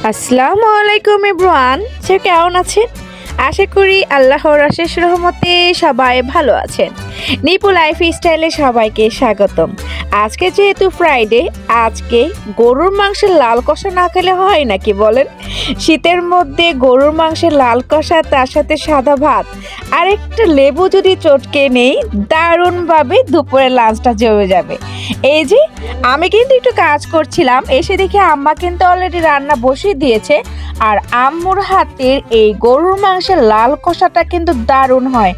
আসসালামু আলাইকুম ইব্রান সে কেমন আছেন? আশা করি আল্লাহর আশেষ রহমতে সবাই ভালো আছেন। নিপু লাইফ স্টাইলে সবাইকে স্বাগতম। আজকে যেহেতু ফ্রাইডে আজকে গরুর মাংসের লাল কষা না খেলে হয় নাকি বলেন? শীতের মধ্যে গরুর মাংসের লাল কষা, তার সাথে সাদা ভাত আর একটা লেবু যদি চটকে নেই, দারুণভাবে দুপুরে লাঞ্চটা জমে যাবে। এই যে, আমি কিন্তু একটু কাজ করছিলাম, এসে দেখি আম্মা কিন্তু অলরেডি রান্না বসিয়ে দিয়েছে আর আম্মুর হাতের এই গরুর মাংসের লাল কষাটা কিন্তু দারুণ হয়।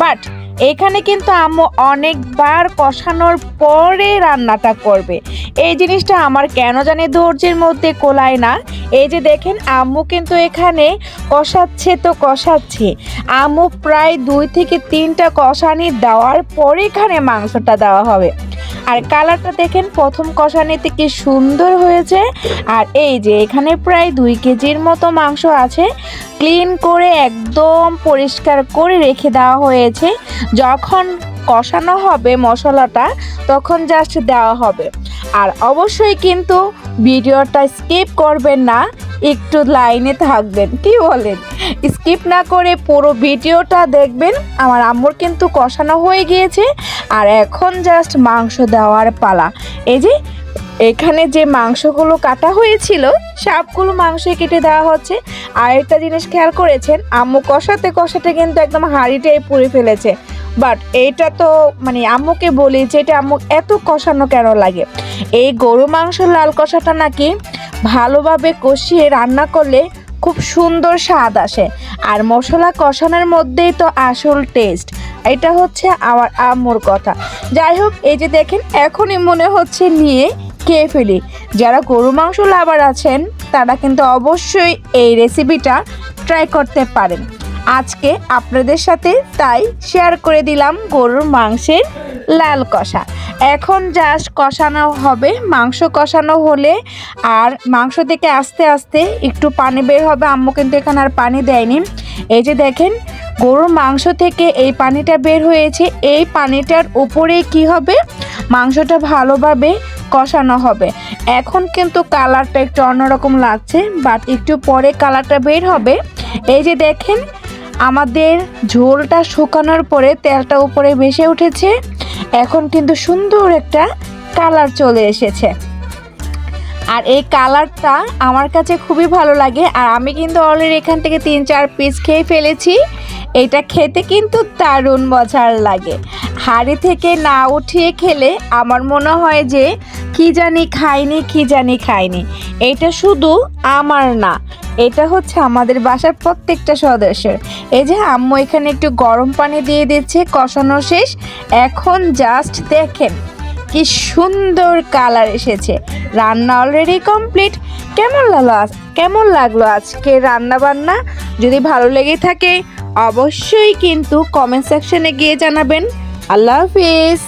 বাট এখানে কিন্তু আম্মু অনেকবার কষানোর পরে রান্নাটা করবে। এই জিনিসটা আমার কেন জানি ধৈর্যের মধ্যে কোলায় না। এই যে দেখেন, আম্মু কিন্তু এখানে কষাচ্ছে তো কষাচ্ছে। আম্মু প্রায় দুই থেকে তিনটা কষানি দেওয়ার পরে এখানে মাংসটা দেওয়া হবে। আর কালারটা দেখেন, প্রথম কষানিতে কি সুন্দর হয়েছে। আর এই যে এখানে প্রায় দুই কেজির মতো মাংস আছে। ক্লিন করে একদম পরিষ্কার করে রেখে দেওয়া হয়েছে। যখন কষানো হবে মশলাটা, তখন জাস্ট দেওয়া হবে। আর অবশ্যই কিন্তু ভিডিওটা স্কিপ করবেন না। একটু লাইনে থাকবেন, কি বলেন? স্কিপ না করে পুরো ভিডিওটা দেখবেন, আমার আম্মুর কিন্তু কষানো হয়ে গিয়েছে, আর এখন জাস্ট মাংস দেওয়ার পালা। এই যে, এখানে যে মাংসগুলো কাটা হয়েছিল, সবগুলো মাংসই কেটে দেওয়া হচ্ছে। আর একটা জিনিস খেয়াল করেছেন, আম্মু কষাতে কষাতে কিন্তু একদম হাঁড়িটাই পুড়ে ফেলেছে। বাট এইটা তো মানে আম্মুকে বলি যে এটা আম্মু এত কষানো কেন লাগে? এই গরু মাংস লাল কষাটা নাকি ভালোভাবে কষিয়ে রান্না করলে খুব সুন্দর স্বাদ আসে। আর মশলা কষানোর মধ্যেই তো আসল টেস্ট এটা হচ্ছে আমার আম্মুর কথা। যাই হোক, এই যে দেখেন, এখনই মনে হচ্ছে নিয়ে খেয়ে ফেলি। যারা গরু মাংস লাভার আছেন, তারা কিন্তু অবশ্যই এই রেসিপিটা ট্রাই করতে পারেন। আজকে আপনাদের সাথে তাই শেয়ার করে দিলাম গরুর মাংসের লাল কষা। এখন জাস্ট কষানো হবে। মাংস কষানো হলে আর মাংস থেকে আস্তে আস্তে একটু পানি বের হবে। আম্মু কিন্তু এখানে আর পানি দেয়নি। এই যে দেখেন, গরুর মাংস থেকে এই পানিটা বের হয়েছে। এই পানিটার উপরে কি হবে? মাংসটা ভালোভাবে কষানো হবে। এখন কিন্তু কালারটা একটু অন্যরকম লাগছে বাট একটু পরে কালারটা বের হবে। এই যে দেখেন, আমাদের ঝোলটা শুকানোর পরে তেলটা উপরে ভেসে উঠেছে। এখন কিন্তু সুন্দর একটা কালার চলে এসেছে। আর এই কালারটা আমার কাছে খুবই ভালো লাগে। আর আমি কিন্তু অলরেডি এখান থেকে তিন চার পিস খেয়ে ফেলেছি। এটা খেতে কিন্তু দারুণ মজার লাগে। হাড়ি থেকে না উঠিয়ে খেলে আমার মনে হয় যে কি জানি খাইনি, কি জানি খাইনি। এটা শুধু আমার না, এটা হচ্ছে আমাদের বাসার প্রত্যেকটা সদস্যের। এই যে আম্মু এখানে একটু গরম পানি দিয়ে দিচ্ছে, কষানো শেষ। এখন জাস্ট দেখেন কি সুন্দর কালার এসেছে। রান্না অলরেডি কমপ্লিট কেমন লাগল আজ- কেমন লাগল আজকে রান্না বান্না যদি ভালো লেগে থাকে, অবশ্যই কিন্তু কমেন্ট সেকশনে গিয়ে জানাবেন। আল্লাহ হাফিজ।